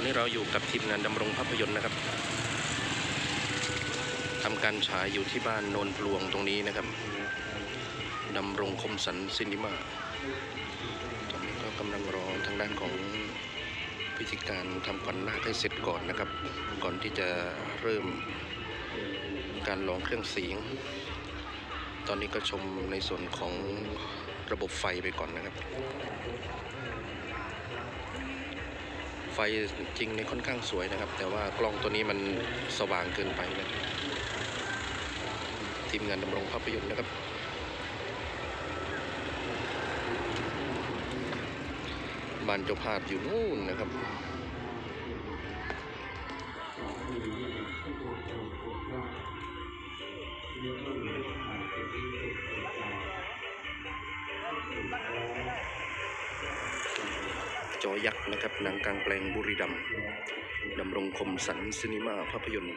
อนนี้เราอยู่กับทีมงานดำรงภาพยนตร์นะครับทำการฉายอยู่ที่บ้านโนนพลวงตรงนี้นะครับดำรงคมสันซินิมาตอนนี้ก็กำลังรอทางด้านของพิธีการทำขวัญนาคให้เสร็จก่อนนะครับ ก่อนที่จะเริ่มการลองเครื่องเสียง ตอนนี้ก็ชมในส่วนของระบบไฟไปก่อนนะครับ ไฟจริงในค่อนข้างสวยนะครับ แต่ว่ากล้องตัวนี้มันสว่างเกินไปนะทีมงานดำรงภาพยนตร์นะครับ บ้านเจ้าภาพอยู่นู่นนะครับ จอยักษ์นะครับหนังกลางแปลงบุรีดำดำรงคมสันซินิมาภาพยนตร์